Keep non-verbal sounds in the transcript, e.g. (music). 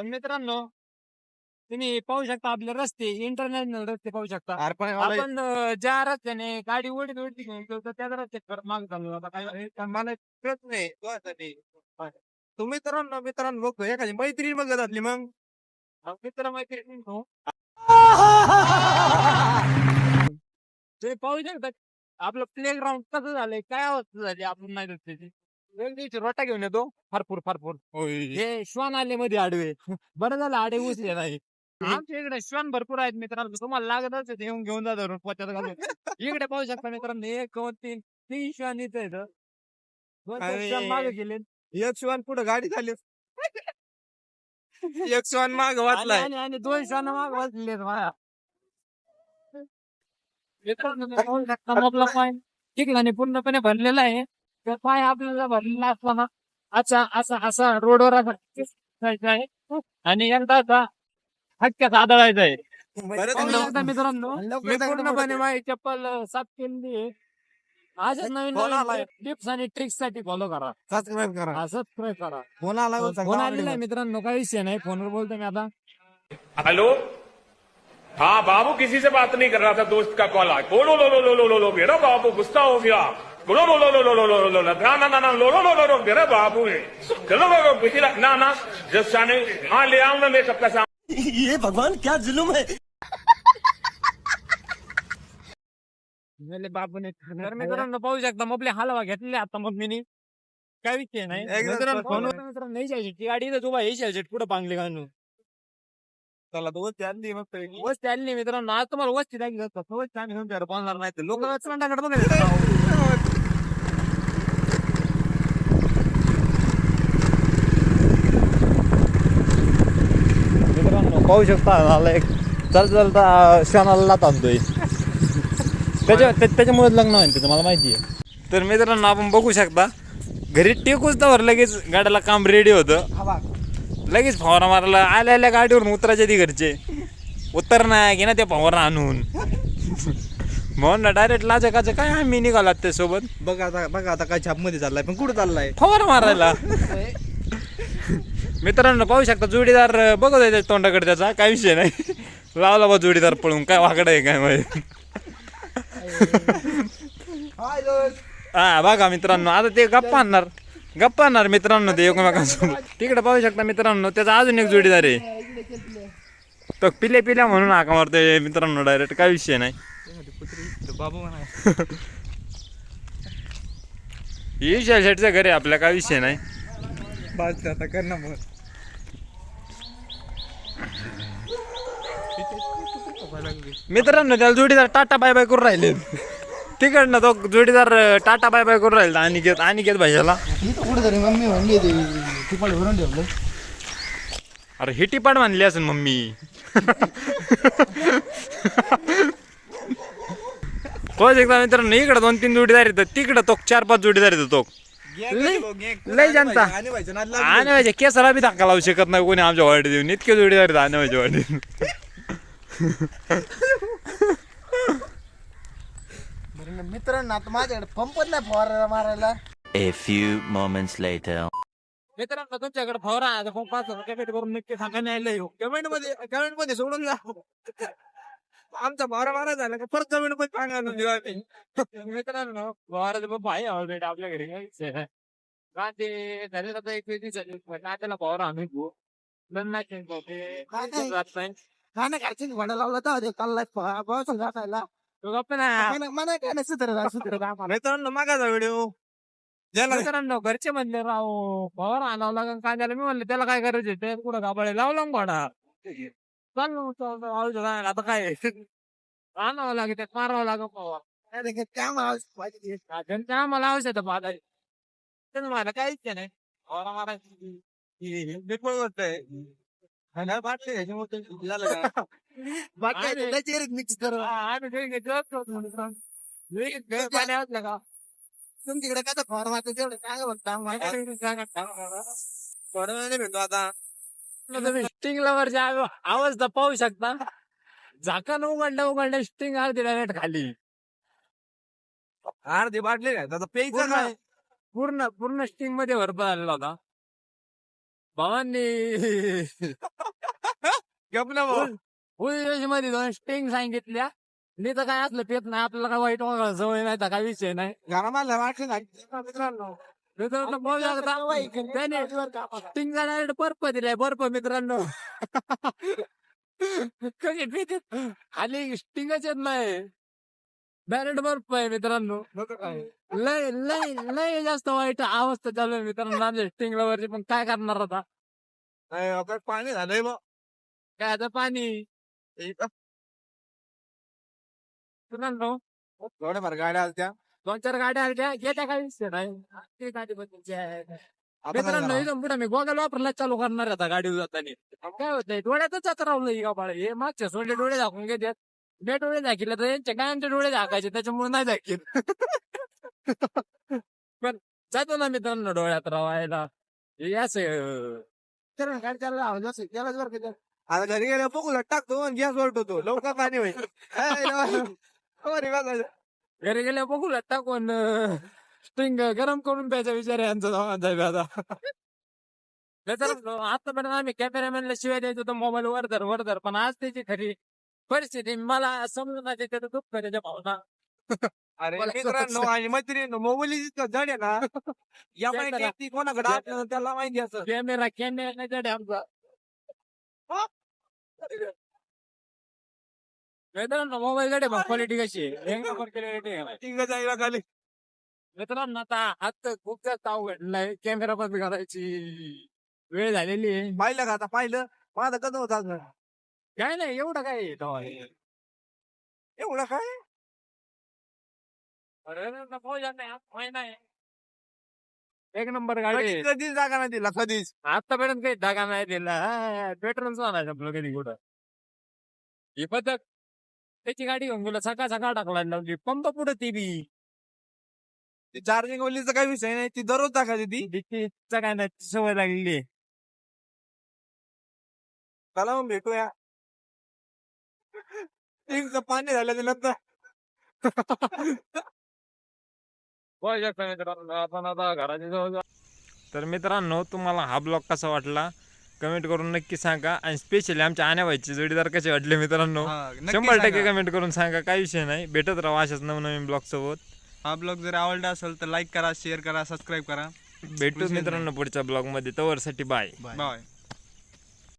पण मित्रांनो तुम्ही पाहू शकता आपले रस्ते इंटरनॅशनल रस्ते पाहू शकता. आपण अं, ज्या रस्त्याने गाडी ओढीत ओढीत घेऊन गेलो होतो, त्याच रस्त्यात माग चाललो आता काय मला कळत नाही. तुम्ही मित्रांनो मित्रांनो बघतो एखादी मैत्रीण बघत असली मग? मित्र मैत्रिणी हो. ते पाहू शकता आपलं प्ले ग्राउंड कसं झालंय? काय अवस्था झाली आपण नाही त्याची दिवशी रोटा घेऊन येतो. फारपूर फारपूर हे श्वान आले मध्ये आडवे. (laughs) बरं झालं आडे (laughs) उचले नाही. आमच्या इकडे श्वान भरपूर आहेत मित्रांनो. तुम्हाला लागत असेल तर येऊन घेऊन जा धरून पोत्यात घालून. (laughs) इकडे पाहू शकता मित्रांनो एक दोन तीन तीन श्वान इथं अरे. श्वान मागे गेले एक शिवान पुढे गाडी झाली. एक शिवान माग आणि वाचलाय आणि- दोन श्वान मागे वाचले माया. मित्रांनो, पाहू शकता आपला पाय चिखलाने पूर्णपणे भरलेला आहे. पाय आपल्याला भरलेला असला ना असा असा असा रोडवर असा जायचा आहे आणि एकदा असा हटक्यात आदळायचा आहे. मित्रांनो मी पूर्णपणे. माझी चप्पल साफ केलेली आहे. अशाच नवीन फोन आलाय. नवीन टिप्स आणि ट्रिक्ससाठी फॉलो करा. सबस्क्राईब करा. सबस्क्राईब करा. फोन आला फोन आलेला मित्रांनो काही विषय नाही. फोनवर बोलतो मी आता. हेलो? हाँ बाबू किसी से बात नहीं कर रहा था दोस्त का कॉल आया। ओ लो लो लो लो लो मेरा बाबू गुस्सा हो गया। लो लो लो लो लो बाबू है चलो लो लो ना ना जस्ट हाँ ले आऊंगा मैं सबका सामान ये भगवान क्या जुल्म है मेले बाबूने तर मित्रांनो पाहू शकता हलवा आता मग मी काय विषय नाही एकदा फोन- नाही जायची ती गाडी तर उभा हे शेलसेट पुढे पांगली घालून चला तो चार दी मग वस्ती आली मित्रांनो आज तुम्हाला वस्ती दाखली जातात आम्ही तुमच्याकडे बोलणार नाही तर लोक चंडाकडे बघायचं मित्रांनो पाहू शकता मला एक चल चलता क्षणाला लात आणतोय. त्याच्या त्या- त्याच्यामुळे लग्न होईल त्याचं मला माहिती आहे. तर मित्रांनो आपण बघू शकता घरी टेकूच तर लगेच गाड्याला काम रेडी होतं. लगेच फवारा मारायला आल्या आल्या गाडीवरून उतरायच्या ती घरचे. उतर नाही की ना ते फवारा आणून. म्हणून ना डायरेक्ट लाजा काचा काय आम्ही निघालात त्यासोबत बघा आता बघा आता काय छापमध्ये चाललाय पण कुठं चाललाय? फवारा मारायला. मित्रांनो पाहू शकता जोडीदार बघत आहे तोंडाकडे त्याचा. काय विषय नाही. लावला बा जोडीदार पळून. काय वाकड आहे काय माहिती. हा बघा मित्रांनो आता ते गप्पा आणणार. गप्पा आणणार मित्रांनो ते एकमेकांसोबत. तिकडे पाहू शकता मित्रांनो त्याचा अजून एक जोडीदार आहे. तो पिल्या पिल्या म्हणून हाका मारतोय मित्रांनो डायरेक्ट काय विषय नाही. (laughs) बाबू म्हणा घरी शेटचं घर आहे आपल्या काय विषय नाही बस आता कर ना मग मित्रांनो त्याला जोडीदार टाटा बाय बाय करून राहिले. तिकडनं तो जोडीदार टाटा बाय बाय करून राहिला कुठेतरी मम्मी म्हणली होती टिपाळी भरून ठेवलं. अरे हिटी पाड मानली असेल मम्मी. तो एकदा मित्रांनो इकडं दोन तीन जोडीदार येतात तिकडं तो चार पाच जोडीदार येतो तो. लय- जनता. आणि व्हायचं आणि केसाला बी धक्का लावू शकत नाही कोणी आमच्या वाडी देऊन इतके जोडीदार आहेत आणि माझ्या वाडी मित्रांनो आता माझ्याकडे पंपच नाही फवारायला मारायला A few moments later. मित्रांनो तुमच्याकडे फवारा आहे तर पाच हजार कमेंट करून नक्की सांगा न्यायला येऊ कमेंटमध्ये कमेंटमध्ये सोडून जा आमचा बारा बारा झाला का परत कमेंटमध्ये सांगायला देऊ आम्ही. मित्रांनो फवाराचं बाबा आहे ऑलरेडी आपल्या घरी विषय नाही. कांदे झाले आता एक वेळची झाली कांद्याला फवारा आम्ही घेऊ लग्नाचे? जात नाही काय ना घरचे भांडा लावला तर काल जायला मना काय घरचे म्हणले राव भावर आणावं लागेल कांद्याला मी म्हणले त्याला काय करायचे ते कुठं गाबाळे लावला भाडा चाल मग आता काय आणावं लागेल त्यात मारावं लागेल पवार त्या मला आवश्यक पाहता मला काहीच नाही पण मारायची (laughs) मिक्स भेटतो आता. तुम्ही स्टिंगला आवाज दपावू शकता. झाकण उघडल्या उघडल्या स्टिंग अर्धी डायरेक्ट खाली. अर्धी बाटली नाही आता पूर्ण पूर्ण स्टिंगमध्ये भरपूर आलेला होता. भावांनी गप ना भाऊ. पुलिसमध्ये दोन स्टिंग सांगितल्या. मी तर काय असलं पेत नाही आपल्याला काय वाईट वगैरे सवय नाही तर काय विषय नाही. वाटलं मित्रांनो त्याने डायरेक्ट बर्फ दिलाय. बर्फ मित्रांनो. (laughs) कधी खाली स्टिंगच येत नाही. डायरेक्ट बर्फ आहे मित्रांनो. लय लय लय जास्त वाईट अवस्था चालू आहे मित्रांनो आमच्या स्टिंग वरची पण काय करणार आता? नाही, आता पाणी झालंय बा. काय आता पाणी? मित्रांनो थोड्याफार गाड्या आल्या दोन चार गाड्या आल्या गेल्या काही विषय नाही? गाडी काय मित्रांनो? इथून पुढे मी गोगल वापरला चालू करणार आता गाडी जाताना काय होतंय? डोळ्यातच आता राहलं का बाळ? हे मागच्या सोडले डोळे दाखवून घेतात बे डोळे दाखिले तर यांच्या गायांचे डोळे दाखायचे त्याच्यामुळे नाही दाखील पण जातो ना मित्रांनो डोळ्यात रवायला हे असं आवाज बरं का त्याला. आता घरी गेल्या पोकला टाकतो आणि गॅस होतो लवकर पाणी होईल हाय, लवकर. हो रे, बघा. घरी गेल्या बघू टाकून स्ट्रिंग गरम करून प्यायचा विचार आहे यांचा दोघांचा बी आता मित्रांनो आतापर्यंत आम्ही कॅमेरामॅनला शिवाय द्यायचो तर मोबाईल वर धर वर धर पण आज त्याची खरी परिस्थिती मला समजून नाही त्याचं दुःख त्याच्या भावना. अरे मला मित्रांनो आणि मैत्रिणी मोबाईल जड आहे ना (laughs) या. माहिती कोणाकडे असलं त्याला माहिती असं? कॅमेरा कॅमेरा नाही जडे आमचा. मित्रांनो मोबाईल जडे पण क्वालिटी कशी आहे? आहे जायला खाली. मित्रांनो आता हात खूप जास्त अवघडलाय कॅमेरा पण करायची वेळ झालेली आहे. पाहिलं का आता? पाहिलं. माझं कसं होत असं काय नाही एवढं काय? एवढं काय अरे. एक नंबर गाडी. कधीच जागा नाही दिला कधीच आतापर्यंत काही धागा नाही दिला पेट्रोल म्हणायचं आपलं कधी कुठं ही पद्धत त्याची गाडी घेऊन गेलो सकाळ सकाळ टाकला लावली पंप पुढे ती बी चार्जिंग ओलीचा काही विषय नाही ती दररोज टाकायची ती भीतीचं काय नाही सवय लागलेली आहे. चला मग भेटूया टिंगचं पाणी झालं नंतर आपण आता घराच्या तर मित्रांनो तुम्हाला हा ब्लॉग कसा वाटला? कमेंट करून नक्की सांगा. आणि स्पेशली आमच्या आण्याबाईचे जोडीदार कसे वाटले मित्रांनो? शंभर टक्के कमेंट करून सांगा. काही विषय नाही. भेटत राहू अशाच नवनवीन ब्लॉग सोबत. हा ब्लॉग जर आवडला असेल तर लाईक करा शेअर करा सबस्क्राईब करा. भेटू मित्रांनो पुढच्या ब्लॉगमध्ये तवर साठी बाय बाय